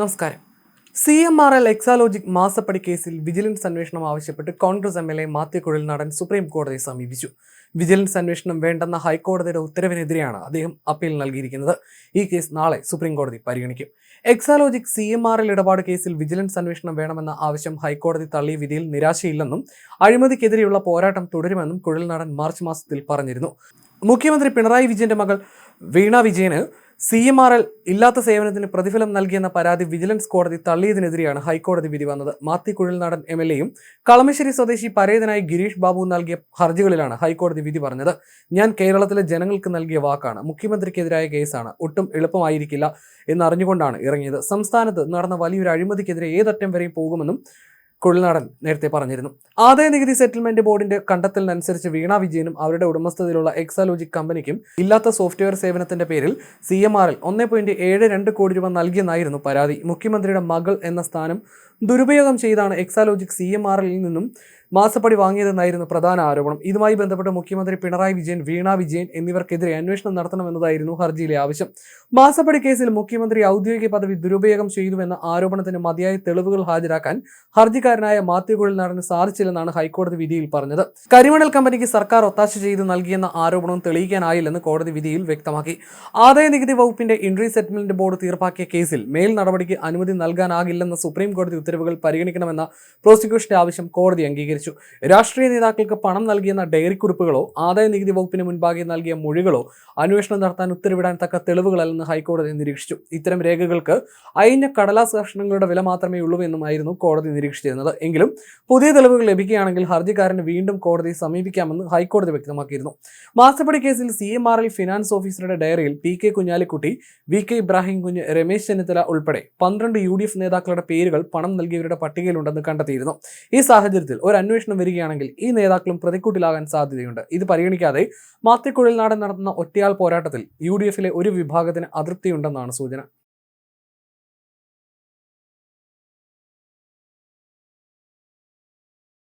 നമസ്കാരം. C M R L Exalogic മാസപ്പടി കേസിൽ വിജിലൻസ് അന്വേഷണം ആവശ്യപ്പെട്ട് Congress M L A Mathew Kuzhalnadan Supreme കോടതിയെ സമീപിച്ചു. വിജിലൻസ് അന്വേഷണം വേണ്ടെന്ന ഹൈക്കോടതിയുടെ ഉത്തരവിനെതിരെയാണ് അദ്ദേഹം അപ്പീൽ നൽകിയിരിക്കുന്നത്. ഈ കേസ് നാളെ സുപ്രീം കോടതി പരിഗണിക്കും. Exalogic C M R L ഇടപാട് കേസിൽ വിജിലൻസ് അന്വേഷണം വേണമെന്ന ആവശ്യം ഹൈക്കോടതി തള്ളിയ വിധിയിൽ നിരാശയില്ലെന്നും അഴിമതിക്കെതിരെയുള്ള പോരാട്ടം തുടരുമെന്നും കുഴൽനാടൻ മാർച്ച് മാസത്തിൽ പറഞ്ഞിരുന്നു. മുഖ്യമന്ത്രി പിണറായി വിജയന്റെ മകൾ വീണ വിജയന് സി എം ആർ എൽ ഇല്ലാത്ത സേവനത്തിന് പ്രതിഫലം നൽകിയെന്ന പരാതി വിജിലൻസ് കോടതി തള്ളിയതിനെതിരെയാണ് ഹൈക്കോടതി വിധി വന്നത്. മാത്തി കുഴൽനാടൻ എം എൽ എയും കളമശ്ശേരി സ്വദേശി പരേതനായി ഗിരീഷ് ബാബു നൽകിയ ഹർജികളിലാണ് ഹൈക്കോടതി വിധി പറഞ്ഞത്. ഞാൻ കേരളത്തിലെ ജനങ്ങൾക്ക് നൽകിയ വാക്കാണ്. മുഖ്യമന്ത്രിക്കെതിരായ കേസാണ്. ഒട്ടും എളുപ്പമായിരിക്കില്ല എന്നറിഞ്ഞുകൊണ്ടാണ് ഇറങ്ങിയത്. സംസ്ഥാനത്ത് നടന്ന വലിയൊരു അഴിമതിക്കെതിരെ ഏതറ്റം വരെയും പോകുമെന്നും കുഴൽനാടൻ നേരത്തെ പറഞ്ഞിരുന്നു. ആദായ നികുതി സെറ്റിൽമെന്റ് ബോർഡിന്റെ കണ്ടെത്തലിനനുസരിച്ച് വീണ വിജയനും അവരുടെ ഉടമസ്ഥതയിലുള്ള എക്സാലോജിക് കമ്പനിക്കും ഇല്ലാത്ത സോഫ്റ്റ്വെയർ സേവനത്തിന്റെ പേരിൽ സി എം ആറിൽ ഒന്നേ പോയിന്റ് ഏഴ് രണ്ട് കോടി രൂപ നൽകിയെന്നായിരുന്നു പരാതി. മുഖ്യമന്ത്രിയുടെ മകൾ എന്ന സ്ഥാനം ദുരുപയോഗം ചെയ്താണ് എക്സാലോജിക് സി എം ആറിൽ നിന്നും മാസപ്പടി വാങ്ങിയതെന്നായിരുന്നു പ്രധാന ആരോപണം. ഇതുമായി ബന്ധപ്പെട്ട് മുഖ്യമന്ത്രി പിണറായി വിജയൻ വീണ വിജയൻ എന്നിവർക്കെതിരെ അന്വേഷണം നടത്തണമെന്നതായിരുന്നു ഹർജിയിലെ ആവശ്യം. മാസപ്പടി കേസിൽ മുഖ്യമന്ത്രി ഔദ്യോഗിക പദവി ദുരുപയോഗം ചെയ്തുവെന്ന ആരോപണത്തിന് മതിയായ തെളിവുകൾ ഹാജരാക്കാൻ ഹർജിക്കാരനായ മാത്യു കുഴൽനാടന് സാധിച്ചില്ലെന്നാണ് ഹൈക്കോടതി വിധിയിൽ പറഞ്ഞത്. കരിമണൽ കമ്പനിക്ക് സർക്കാർ ഒത്താശ ചെയ്ത് നൽകിയെന്ന ആരോപണം തെളിയിക്കാനായില്ലെന്ന് കോടതി വിധിയിൽ വ്യക്തമാക്കി. ആദായ നികുതി വകുപ്പിന്റെ ഇൻട്രി സെറ്റിൽമെന്റ് ബോർഡ് തീർപ്പാക്കിയ കേസിൽ മേൽ നടപടിക്ക് അനുമതി നൽകാനാകില്ലെന്ന സുപ്രീം കോടതി ഉത്തരവുകൾ പരിഗണിക്കണമെന്ന പ്രോസിക്യൂഷന്റെ ആവശ്യം കോടതി അംഗീകരിച്ചു. രാഷ്ട്രീയ നേതാക്കൾക്ക് പണം നൽകിയെന്ന ഡയറി കുറിപ്പുകളോ ആദായ നികുതി വകുപ്പിന് മുൻപാകെ നൽകിയ മൊഴികളോ അന്വേഷണം നടത്താൻ ഉത്തരവിടാൻ തക്ക തെളിവുകളല്ലെന്ന് ഹൈക്കോടതി നിരീക്ഷിച്ചു. ഇത്തരം രേഖകൾക്ക് അയഞ്ഞ കടലാസ് കഷണങ്ങളുടെ വില മാത്രമേ ഉള്ളൂ എന്നുമായിരുന്നു കോടതി നിരീക്ഷിച്ചിരുന്നത്. എങ്കിലും പുതിയ തെളിവുകൾ ലഭിക്കുകയാണെങ്കിൽ ഹർജിക്കാരന് വീണ്ടും കോടതിയെ സമീപിക്കാമെന്ന് ഹൈക്കോടതി വ്യക്തമാക്കിയിരുന്നു. മാസപ്പടി കേസിൽ C M R L finance ഓഫീസറുടെ ഡയറിയിൽ P K Kunhalikutty V K Ibrahim Kunju Ramesh Chennithala ഉൾപ്പെടെ പന്ത്രണ്ട് യു ഡി എഫ് നേതാക്കളുടെ പേരുകൾ പണം നൽകിയവരുടെ പട്ടികയിലുണ്ടെന്ന് കണ്ടെത്തിയിരുന്നു. ഈ സാഹചര്യത്തിൽ ഒരു അന്വേഷണം വരികയാണെങ്കിൽ ഈ നേതാക്കളും പ്രതിക്കൂട്ടിലാകാൻ സാധ്യതയുണ്ട്. ഇത് പരിഗണിക്കാതെ മാത്യക്കുഴൽനാടൻ നടത്തുന്ന ഒറ്റയാൾ പോരാട്ടത്തിൽ യു ഡി എഫിലെ ഒരു വിഭാഗത്തിന് അതൃപ്തിയുണ്ടെന്നാണ് സൂചന.